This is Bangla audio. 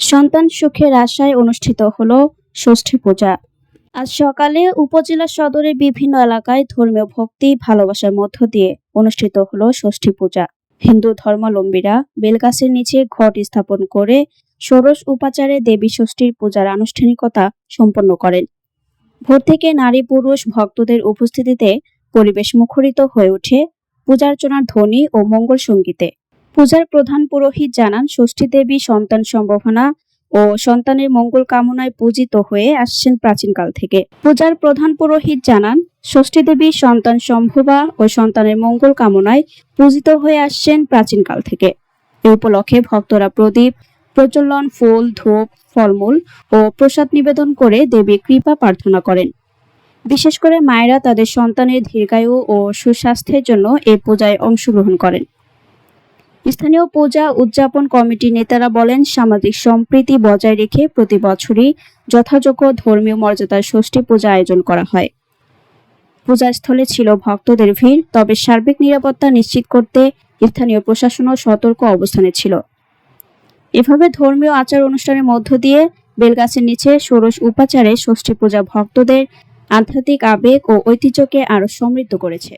সন্তান সুখের আশায় অনুষ্ঠিত হলো ষষ্ঠী পূজা। আজ সকালে উপজেলা সদরের বিভিন্ন এলাকায় ধর্মীয় ভক্তি, ভালোবাসার মধ্য দিয়ে অনুষ্ঠিত হলো ষষ্ঠী পূজা। হিন্দু ধর্মাবলম্বীরা বেলগাছের নিচে ঘট স্থাপন করে ষোড়শ উপাচারে দেবী ষষ্ঠীর পূজার আনুষ্ঠানিকতা সম্পন্ন করেন। ভোর থেকে নারী পুরুষ ভক্তদের উপস্থিতিতে পরিবেশ মুখরিত হয়ে ওঠে পূজার্চনার ধ্বনি ও মঙ্গল সঙ্গীতে। পূজার প্রধান পুরোহিত জানান, ষষ্ঠী দেবী সন্তান সম্ভাবনা ও সন্তানের মঙ্গল কামনায় পূজিত হয়ে আসছেন প্রাচীনকাল থেকে। পূজার প্রধান পুরোহিত জানান, ষষ্ঠী দেবী সন্তান সম্ভবা ও সন্তানের মঙ্গল কামনায় পূজিত হয়ে আসছেন প্রাচীনকাল থেকে। এ উপলক্ষে ভক্তরা প্রদীপ প্রচলন ফুল, ধূপ, ফলমূল ও প্রসাদ নিবেদন করে দেবীর কৃপা প্রার্থনা করেন। বিশেষ করে মায়েরা তাদের সন্তানের দীর্ঘায়ু ও সুস্বাস্থ্যের জন্য এই পূজায় অংশগ্রহণ করেন। স্থানীয় পূজা উদযাপন কমিটির নেতারা বলেন, সামাজিক সম্প্রীতি বজায় রেখে প্রতি বছরই যথাযোগ্য ধর্মীয় মর্যাদার ষষ্ঠী পূজা আয়োজন করা হয়। পূজাস্থলে ছিল ভক্তদের ভিড়, তবে সার্বিক নিরাপত্তা নিশ্চিত করতে স্থানীয় প্রশাসনও সতর্ক অবস্থানে ছিল। এভাবে ধর্মীয় আচার অনুষ্ঠানের মধ্য দিয়ে বেলগাছের নিচে ষোড়শ উপাচারে ষষ্ঠী পূজা ভক্তদের আধ্যাত্মিক আবেগ ও ঐতিহ্যকে আরও সমৃদ্ধ করেছে।